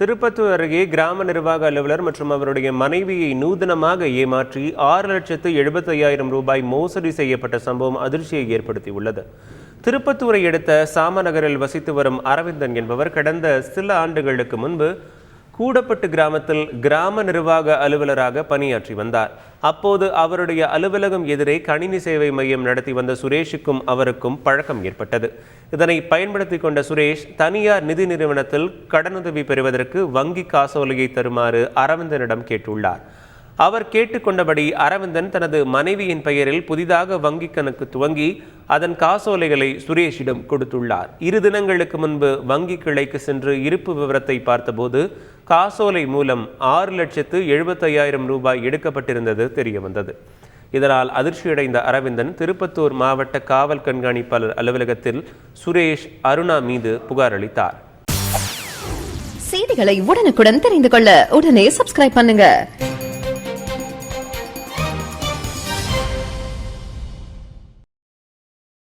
திருப்பத்தூர் அருகே கிராம நிர்வாக அலுவலர் மற்றும் அவருடைய மனைவியை நூதனமாக ஏமாற்றி ஆறு லட்சத்து எழுபத்தையாயிரம் ரூபாய் மோசடி செய்யப்பட்ட சம்பவம் அதிர்ச்சியை ஏற்படுத்தியுள்ளது. திருப்பத்தூரை அடுத்த சாமநகரில் வசித்து வரும் அரவிந்தன் என்பவர் கடந்த சில ஆண்டுகளுக்கு முன்பு கூடப்பட்டு கிராமத்தில் கிராம நிர்வாக அலுவலராக பணியாற்றி வந்தார். அப்போது அவருடைய அலுவலகம் எதிரே கணினி சேவை மையம் நடத்தி வந்த சுரேஷுக்கும் அவருக்கும் பழக்கம் ஏற்பட்டது. இதனை பயன்படுத்தி கொண்ட சுரேஷ் தனியார் நிதி நிறுவனத்தில் கடனுதவி பெறுவதற்கு வங்கி காசோலையை தருமாறு அரவிந்தனிடம் கேட்டுள்ளார். அவர் கேட்டுக்கொண்டபடி அரவிந்தன் தனது மனைவியின் பெயரில் புதிதாக வங்கி கணக்கு துவங்கி அதன் காசோலைகளை சுரேஷிடம் கொடுத்துள்ளார். இரு தினங்களுக்கு முன்பு வங்கி கிளைக்கு சென்று இருப்பு விவரத்தை பார்த்தபோது காசோலை மூலம் ஆறு லட்சத்து எழுபத்தையாயிரம் ரூபாய் எடுக்கப்பட்டிருந்தது தெரியவந்தது. இதனால் அதிர்ச்சியடைந்த அரவிந்தன் திருப்பத்தூர் மாவட்ட காவல் கண்காணிப்பாளர் அலுவலகத்தில் சுரேஷ் அருணா மீது புகார் அளித்தார். செய்திகளை உடனுக்குடன் தெரிந்து கொள்ள உடனே சப்ஸ்கிரைப் பண்ணுங்க.